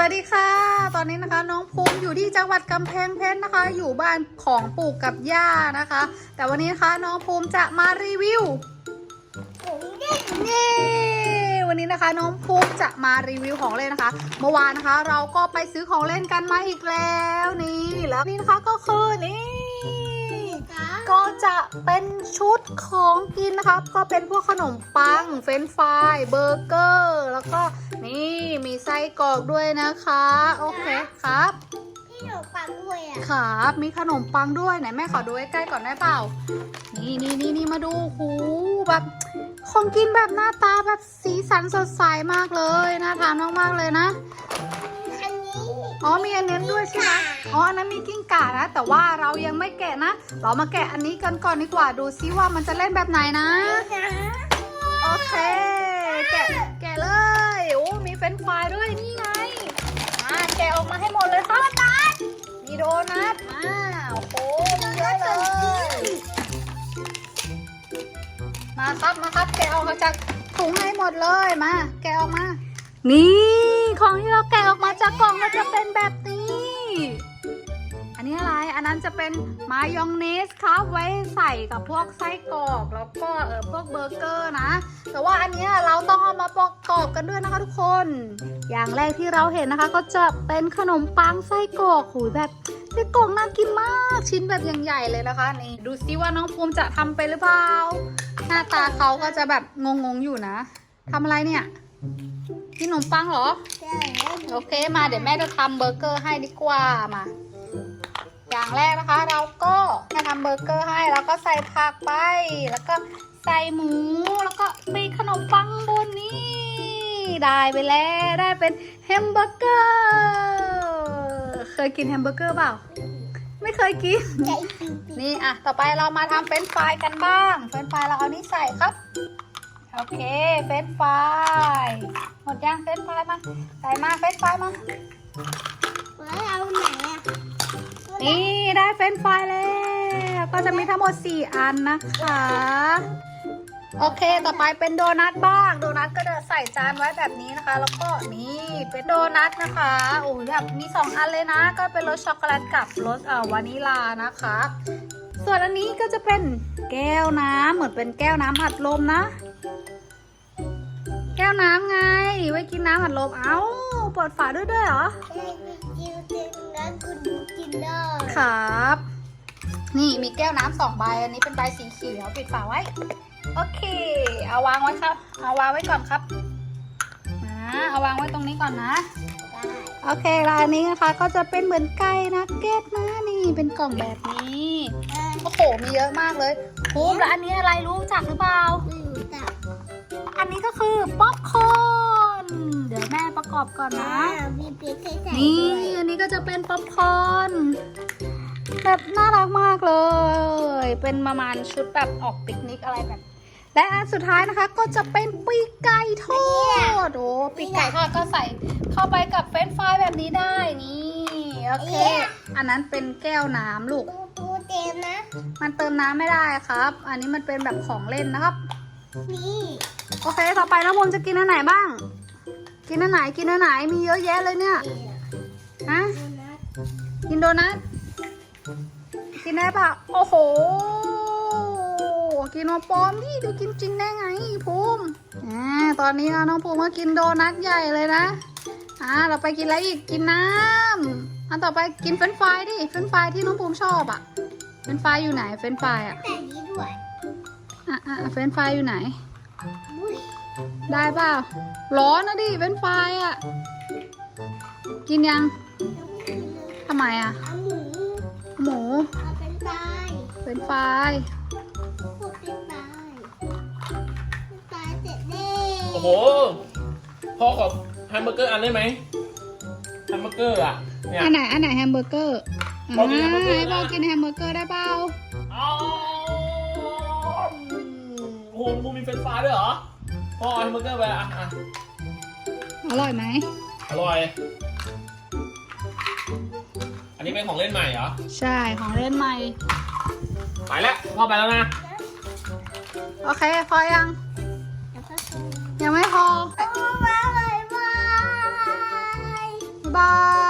วัสดีค่ะ ตอนนี้นะคะน้องภูมิอยู่ที่จังหวัดกำแพงเพชรนะคะ อยู่บ้านของปู่กับย่านะคะ แต่วันนี้นะคะน้องภูมิจะมารีวิวเย้วันนี้นะคะ น้องภูมิจะมารีวิวของเล่นนะคะ เมื่อวานนะคะ เราก็ไปซื้อของเล่นกันมาอีกแล้วนี่แล้วนี่นะคะก็คือนี่ก็จะเป็นชุดของกินนะคะ ก็เป็นพวกขนมปัง เฟรนช์ฟรายเบอร์เกอร์ แล้วก็ มีไส้กรอกด้วยนะคะ โอเคครับ พี่หนูปังด้วยอะครับ มีขนมปังด้วยไหนแม่ขอดูใกล้ๆก่อนได้เปล่า นี่นี่นี่นี่มาดูหูแบบของกินแบบหน้าตาแบบสีสันสดใสมากเลยน่าทานมากๆเลยนะ อันนี้อ๋อมีอันนี้ด้วยใช่ไหมอ๋ออันนั้นมีกิ้งก่านะ แต่ว่าเรายังไม่แกะนะ เรามาแกะอันนี้กันก่อนดีกว่าดูซิว่ามันจะเล่นแบบไหนนะนะโอเค แกะแกะเลย โอ้ โดนัทอ่าโอ้โหมีเยอะเลย มาครับมาครับ แกะออกมาจากถุงให้หมดเลย มา แกะออกมา นี่ ของที่เราแกะออกมาจากกล่องก็จะเป็นแบบนี้อั นนี้อะไร อันนั้นจะเป็นมายองเนสครับไว้ใส่กับพวกไส้กรอกแล้วก็เออพวกเบอร์เกอร์นะ แต่ว่าอันเนี้ยเราต้องเอามาประกอบกันด้วยนะคะทุกคน อย่างแรกที่เราเห็นนะคะ ก็จะเป็นขนมปังไส้กรอกหูยแบบไส้กรอกน่ากินมากชิ้นแบบอย่างใหญ่เลยนะคะนี่ดูซิว่าน้องภูมิจะทำไปหรือเปล่าหน้าตาเขาก็จะแบบงงๆอยู่นะทำอะไรเนี่ยกินขนมปังเหรอใช่โอเคมาเดี๋ยวแม่จะทำเบอร์เกอร์ให้ดีกว่ามา อย่างแรกนะคะ เราก็จะทำเบอร์เกอร์ให้ แล้วก็ใส่ผักไป แล้วก็ใส่หมู แล้วก็มีขนมปังบนนี้ ได้ไปแล้วได้เป็นแฮมเบอร์เกอร์ เคยกินแฮมเบอร์เกอร์เปล่า ไม่เคยกิน นี่อะ ต่อไปเรามาทำเฟรนช์ฟรายกันบ้าง เฟรนช์ฟรายเราเอานี้ใส่ครับ โอเค เฟรนช์ฟราย หมดยังเฟรนช์ฟรายมา ใส่มา เฟรนช์ฟรายมาแล้วเอาไหนอะ นี่ได้เฟรนฟรายแล้ว ก็จะมีทั้งหมด 4 อันนะคะ โอเค ต่อไปเป็นโดนัทบ้าง โดนัทก็จะใส่จานไว้แบบนี้นะคะ แล้วก็นี่เป็นโดนัทนะคะ โอ้ยแบบมี 2 อันเลยนะ ก็เป็นรสช็อกโกแลตกับรสวานิลานะคะ ส่วนอันนี้ก็จะเป็นแก้วน้ำเหมือนเป็นแก้วน้ำอัดลมนะ แก้วน้ำไง ไว้กินน้ำอัดลม เอ้าเปิดฝาด้วยด้วยเหรอ เต็มแล้วคุณดูกินได้ครับ นี่มีแก้วน้ำสองใบ อันนี้เป็นใบสีเขียวปิดฝาไว้ โอเค เอาวางไว้ครับ เอาวางไว้ก่อนครับนะเอาวางไว้ตรงนี้ก่อนนะได้โอเคแล้วอันนี้นะคะก็จะเป็นเหมือนไก่นักเก็ตนะนี่เป็นกล่องแบบนี้เออโอ้โหมีเยอะมากเลยภูมิแล้วอันนี้อะไรรู้จักหรือเปล่าไม่รู้จักอันนี้ก็คือป๊อปคอ อบก่อนนะอ่ามีเปียกใส่ใส่นี่ด้วยอันนี้ก็จะเป็นป๊อปคอร์นแบบน่ารักมากเลย เป็นประมาณชุดแบบออกปิกนิกอะไรแบบ และอันสุดท้ายนะคะก็จะเป็นปีกไก่ทอดโอ้ปีกไก่ทอดก็ใส่เข้าไปกับเฟรนช์ฟรายแบบนี้ได้นี่โอเค อันนั้นเป็นแก้วน้ำลูก ปูปูเต็มนะ มันเติมน้ำไม่ได้ครับ อันนี้มันเป็นแบบของเล่นนะครับ นี่ โอเค ต่อไปน้องมนจะกินอันไหนบ้าง กินอันไหนกินอันไหนมีเยอะแยะเลยเนี่ยนี่ฮะดูนะกินโดนัทกินได้ปะโอ้โห กินมาปลอมที่ดูกินจริงได้ไงภูมิอ่าตอนนี้นะน้องภูมิก็กินโดนัทใหญ่เลยนะอ่าเราไปกินอะไรอีกกินน้ำอันต่อไปกินเฟรนช์ฟรายดิเฟรนช์ฟรายที่น้องภูมิชอบอะเฟรนช์ฟรายอยู่ไหนเฟรนช์ฟรายอะแต่นี้ด้วยอะอะเฟรนช์ฟรายอยู่ไหนอุ้ย ได้เปล่าร้อนนะดิเฟรนช์ฟรายอะกินยังยังไม่กินเลยทำไมอะเอาหมูหมูเอาเป็นตายเฟรนช์ฟรายพวกเป็นตายเป็นตายเสร็จแน่โอ้โหพ่อขอแฮมเบอร์เกอร์อันได้ไหมแฮมเบอร์เกอร์อะเนี่ย อันไหนอันไหนแฮมเบอร์เกอร์บอกกินแฮมเบอร์เกอร์ให้บอกนะกินแฮมเบอร์เกอร์ได้เปล่า เอาโอ้โหมูมีเฟรนช์ฟรายด้วยเหรอ พ่อเอาแฮมเบอร์เกอร์ไปอะอะอร่อยไหม อร่อย อันนี้เป็นของเล่นใหม่เหรอ ใช่ของเล่นใหม่ ไปแล้ว พ่อไปแล้วนะ โอเค พอยังแล้วก็ยังไม่พอโอ้บายบาย บายบบาย